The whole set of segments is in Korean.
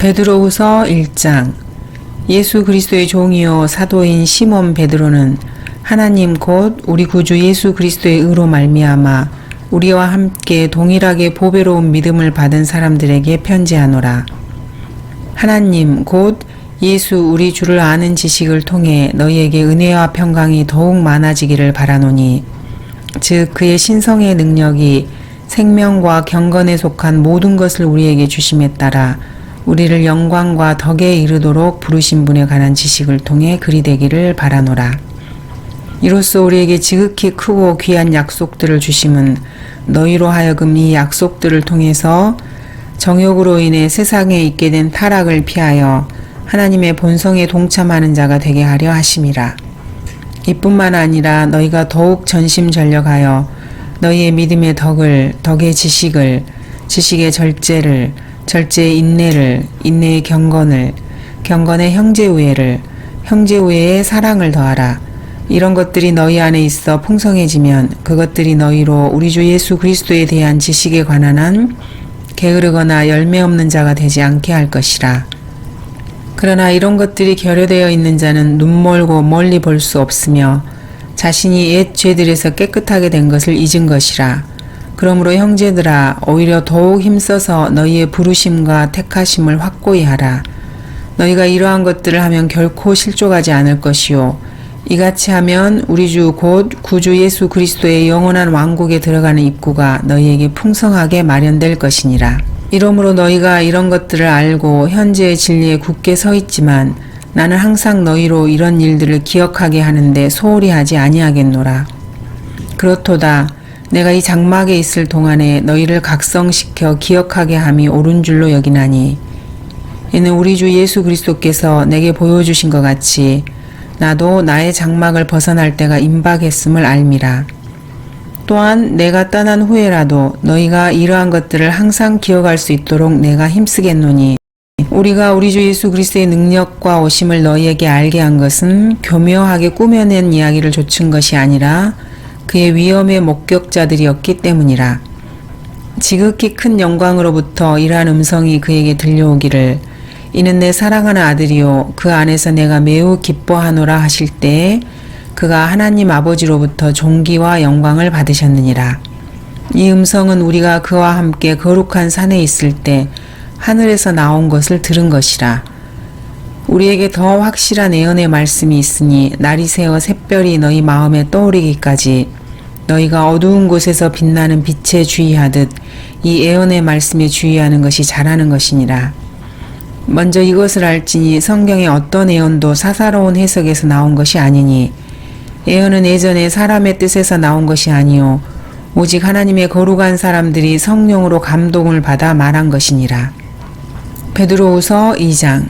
베드로후서 1장 예수 그리스도의 종이요 사도인 시몬 베드로는 하나님 곧 우리 구주 예수 그리스도의 의로 말미암아 우리와 함께 동일하게 보배로운 믿음을 받은 사람들에게 편지하노라. 하나님 곧 예수 우리 주를 아는 지식을 통해 너희에게 은혜와 평강이 더욱 많아지기를 바라노니 즉 그의 신성의 능력이 생명과 경건에 속한 모든 것을 우리에게 주심에 따라 우리를 영광과 덕에 이르도록 부르신 분에 관한 지식을 통해 그리 되기를 바라노라. 이로써 우리에게 지극히 크고 귀한 약속들을 주심은 너희로 하여금 이 약속들을 통해서 정욕으로 인해 세상에 있게 된 타락을 피하여 하나님의 본성에 동참하는 자가 되게 하려 하심이라. 이뿐만 아니라 너희가 더욱 전심전력하여 너희의 믿음의 덕을, 덕의 지식을, 지식의 절제를, 절제의 인내를, 인내의 경건을, 경건의 형제 우애를, 형제 우애의 사랑을 더하라. 이런 것들이 너희 안에 있어 풍성해지면 그것들이 너희로 우리 주 예수 그리스도에 대한 지식에 관한 한 게으르거나 열매 없는 자가 되지 않게 할 것이라. 그러나 이런 것들이 결여되어 있는 자는 눈멀고 멀리 볼 수 없으며 자신이 옛 죄들에서 깨끗하게 된 것을 잊은 것이라. 그러므로 형제들아 오히려 더욱 힘써서 너희의 부르심과 택하심을 확고히 하라. 너희가 이러한 것들을 하면 결코 실족하지 않을 것이요. 이같이 하면 우리 주 곧 구주 예수 그리스도의 영원한 왕국에 들어가는 입구가 너희에게 풍성하게 마련될 것이니라. 이러므로 너희가 이런 것들을 알고 현재의 진리에 굳게 서 있지만 나는 항상 너희로 이런 일들을 기억하게 하는데 소홀히 하지 아니하겠노라. 그렇도다. 내가 이 장막에 있을 동안에 너희를 각성시켜 기억하게 함이 옳은 줄로 여기나니 이는 우리 주 예수 그리스도께서 내게 보여주신 것 같이 나도 나의 장막을 벗어날 때가 임박했음을 알미라. 또한 내가 떠난 후에라도 너희가 이러한 것들을 항상 기억할 수 있도록 내가 힘쓰겠노니 우리가 우리 주 예수 그리스도의 능력과 오심을 너희에게 알게 한 것은 교묘하게 꾸며낸 이야기를 조춘 것이 아니라 그의 위엄의 목격자들이었기 때문이라. 지극히 큰 영광으로부터 이러한 음성이 그에게 들려오기를 이는 내 사랑하는 아들이요 그 안에서 내가 매우 기뻐하노라 하실 때에 그가 하나님 아버지로부터 존귀와 영광을 받으셨느니라. 이 음성은 우리가 그와 함께 거룩한 산에 있을 때 하늘에서 나온 것을 들은 것이라. 우리에게 더 확실한 예언의 말씀이 있으니 날이 새어 샛별이 너희 마음에 떠오르기까지 너희가 어두운 곳에서 빛나는 빛에 주의하듯 이 예언의 말씀에 주의하는 것이 잘하는 것이니라. 먼저 이것을 알지니 성경의 어떤 예언도 사사로운 해석에서 나온 것이 아니니 예언은 예전에 사람의 뜻에서 나온 것이 아니요 오직 하나님의 거룩한 사람들이 성령으로 감동을 받아 말한 것이니라. 베드로후서 2장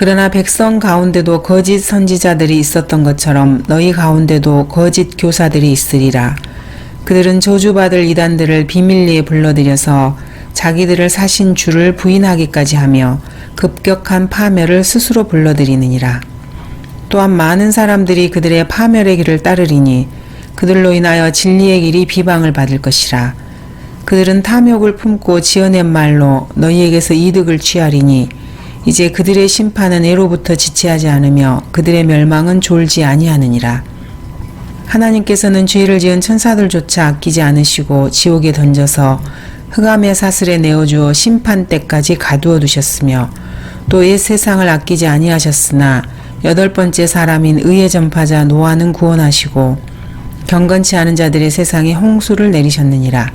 그러나 백성 가운데도 거짓 선지자들이 있었던 것처럼 너희 가운데도 거짓 교사들이 있으리라. 그들은 저주받을 이단들을 비밀리에 불러들여서 자기들을 사신 주를 부인하기까지 하며 급격한 파멸을 스스로 불러들이느니라. 또한 많은 사람들이 그들의 파멸의 길을 따르리니 그들로 인하여 진리의 길이 비방을 받을 것이라. 그들은 탐욕을 품고 지어낸 말로 너희에게서 이득을 취하리니 이제 그들의 심판은 애로부터 지체하지 않으며 그들의 멸망은 졸지 아니하느니라. 하나님께서는 죄를 지은 천사들조차 아끼지 않으시고 지옥에 던져서 흑암의 사슬에 내어주어 심판 때까지 가두어 두셨으며 또 옛 세상을 아끼지 아니하셨으나 여덟 번째 사람인 의의 전파자 노아는 구원하시고 경건치 않은 자들의 세상에 홍수를 내리셨느니라.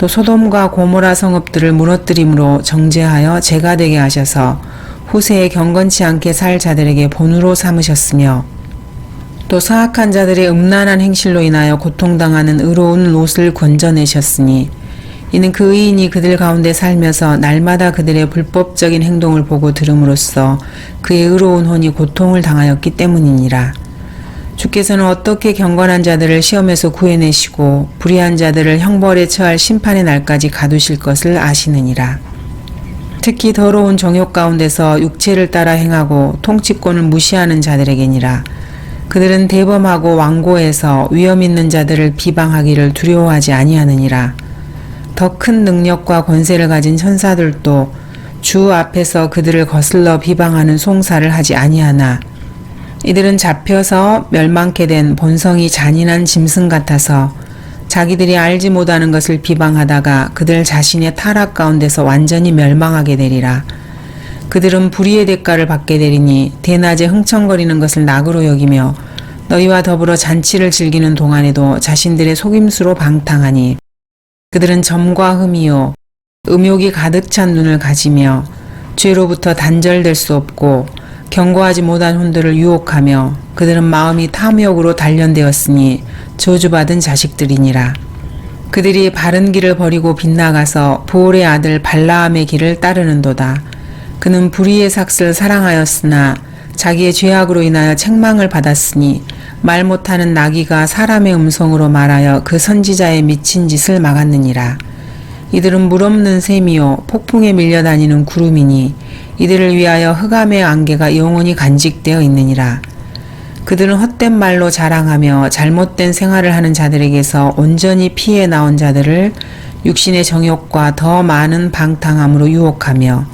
또 소돔과 고모라 성읍들을 무너뜨림으로 정죄하여 죄가 되게 하셔서 후세에 경건치 않게 살 자들에게 본으로 삼으셨으며 또 사악한 자들의 음란한 행실로 인하여 고통당하는 의로운 롯을 건져내셨으니 이는 그 의인이 그들 가운데 살면서 날마다 그들의 불법적인 행동을 보고 들음으로써 그의 의로운 혼이 고통을 당하였기 때문이니라. 주께서는 어떻게 경건한 자들을 시험에서 구해내시고 불의한 자들을 형벌에 처할 심판의 날까지 가두실 것을 아시느니라. 특히 더러운 정욕 가운데서 육체를 따라 행하고 통치권을 무시하는 자들에게니라. 그들은 대범하고 완고해서 위험 있는 자들을 비방하기를 두려워하지 아니하느니라. 더 큰 능력과 권세를 가진 천사들도 주 앞에서 그들을 거슬러 비방하는 송사를 하지 아니하나 이들은 잡혀서 멸망케 된 본성이 잔인한 짐승 같아서 자기들이 알지 못하는 것을 비방하다가 그들 자신의 타락 가운데서 완전히 멸망하게 되리라. 그들은 불의의 대가를 받게 되리니 대낮에 흥청거리는 것을 낙으로 여기며 너희와 더불어 잔치를 즐기는 동안에도 자신들의 속임수로 방탕하니 그들은 점과 흠이요 음욕이 가득 찬 눈을 가지며 죄로부터 단절될 수 없고 경고하지 못한 혼들을 유혹하며 그들은 마음이 탐욕으로 단련되었으니 저주받은 자식들이니라. 그들이 바른 길을 버리고 빗나가서 보올의 아들 발라함의 길을 따르는도다. 그는 불의의 삭슬 사랑하였으나 자기의 죄악으로 인하여 책망을 받았으니 말 못하는 나귀가 사람의 음성으로 말하여 그 선지자의 미친 짓을 막았느니라. 이들은 물 없는 샘이요 폭풍에 밀려다니는 구름이니 이들을 위하여 흑암의 안개가 영원히 간직되어 있느니라. 그들은 헛된 말로 자랑하며 잘못된 생활을 하는 자들에게서 온전히 피해 나온 자들을 육신의 정욕과 더 많은 방탕함으로 유혹하며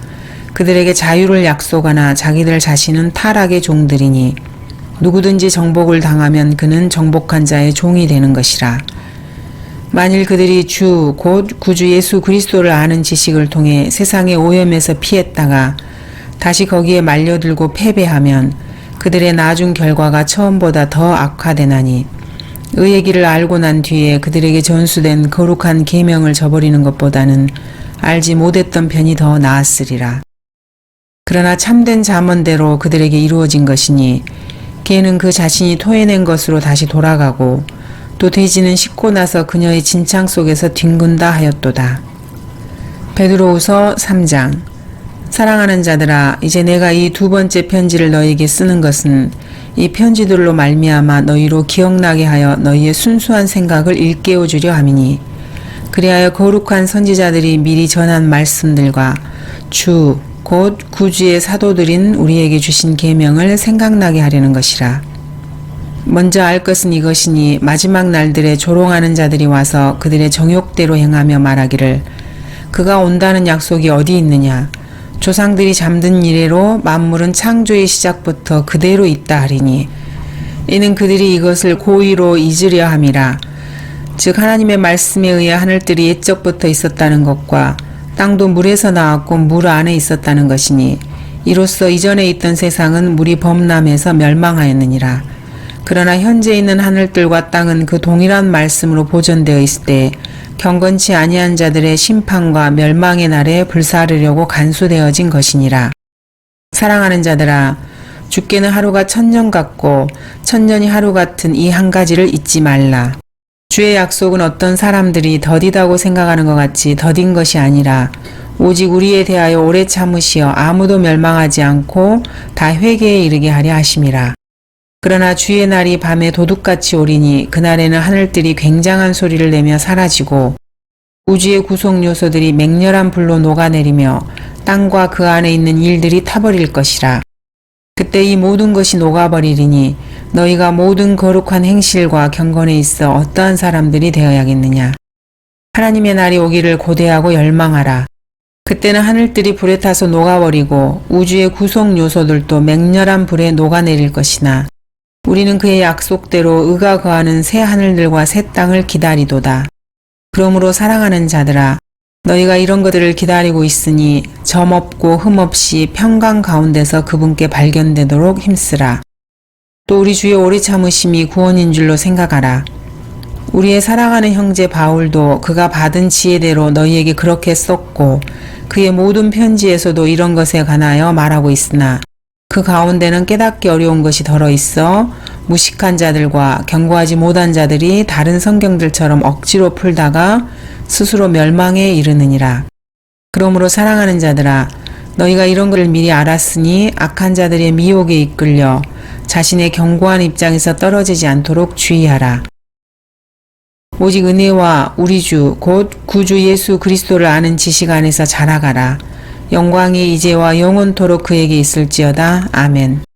그들에게 자유를 약속하나 자기들 자신은 타락의 종들이니 누구든지 정복을 당하면 그는 정복한 자의 종이 되는 것이라. 만일 그들이 주, 곧 구주 예수 그리스도를 아는 지식을 통해 세상의 오염에서 피했다가 다시 거기에 말려들고 패배하면 그들의 나중 결과가 처음보다 더 악화되나니 의의 길을 알고 난 뒤에 그들에게 전수된 거룩한 계명을 저버리는 것보다는 알지 못했던 편이 더 나았으리라. 그러나 참된 잠언대로 그들에게 이루어진 것이니 개는 그 자신이 토해낸 것으로 다시 돌아가고 또 돼지는 씻고 나서 그녀의 진창 속에서 뒹군다 하였도다. 베드로후서 3장 사랑하는 자들아 이제 내가 이 두 번째 편지를 너희에게 쓰는 것은 이 편지들로 말미암아 너희로 기억나게 하여 너희의 순수한 생각을 일깨워 주려 함이니 그리하여 거룩한 선지자들이 미리 전한 말씀들과 주 곧 구주의 사도들인 우리에게 주신 계명을 생각나게 하려는 것이라. 먼저 알 것은 이것이니 마지막 날들에 조롱하는 자들이 와서 그들의 정욕대로 행하며 말하기를 그가 온다는 약속이 어디 있느냐 조상들이 잠든 이래로 만물은 창조의 시작부터 그대로 있다 하리니 이는 그들이 이것을 고의로 잊으려 함이라. 즉 하나님의 말씀에 의해 하늘들이 옛적부터 있었다는 것과 땅도 물에서 나왔고 물 안에 있었다는 것이니 이로써 이전에 있던 세상은 물이 범람해서 멸망하였느니라 그러나 현재 있는 하늘들과 땅은 그 동일한 말씀으로 보존되어 있을 때 경건치 아니한 자들의 심판과 멸망의 날에 불사르려고 간수되어진 것이니라. 사랑하는 자들아, 주께는 하루가 천년 같고 천년이 하루 같은 이 한 가지를 잊지 말라. 주의 약속은 어떤 사람들이 더디다고 생각하는 것 같이 더딘 것이 아니라 오직 우리에 대하여 오래 참으시어 아무도 멸망하지 않고 다 회개에 이르게 하려 하심이라. 그러나 주의 날이 밤에 도둑같이 오리니 그날에는 하늘들이 굉장한 소리를 내며 사라지고 우주의 구속 요소들이 맹렬한 불로 녹아내리며 땅과 그 안에 있는 일들이 타버릴 것이라. 그때 이 모든 것이 녹아버리리니 너희가 모든 거룩한 행실과 경건에 있어 어떠한 사람들이 되어야겠느냐. 하나님의 날이 오기를 고대하고 열망하라. 그때는 하늘들이 불에 타서 녹아버리고 우주의 구속 요소들도 맹렬한 불에 녹아내릴 것이나 우리는 그의 약속대로 의가 거하는 새 하늘들과 새 땅을 기다리도다. 그러므로 사랑하는 자들아 너희가 이런 것들을 기다리고 있으니 점 없고 흠 없이 평강 가운데서 그분께 발견되도록 힘쓰라. 또 우리 주의 오래 참으심이 구원인 줄로 생각하라. 우리의 사랑하는 형제 바울도 그가 받은 지혜대로 너희에게 그렇게 썼고 그의 모든 편지에서도 이런 것에 관하여 말하고 있으나 그 가운데는 깨닫기 어려운 것이 덜어 있어 무식한 자들과 경고하지 못한 자들이 다른 성경들처럼 억지로 풀다가 스스로 멸망에 이르느니라. 그러므로 사랑하는 자들아 너희가 이런 것을 미리 알았으니 악한 자들의 미혹에 이끌려 자신의 견고한 입장에서 떨어지지 않도록 주의하라. 오직 은혜와 우리 주 곧 구주 예수 그리스도를 아는 지식 안에서 자라가라. 영광이 이제와 영원토록 그에게 있을지어다. 아멘.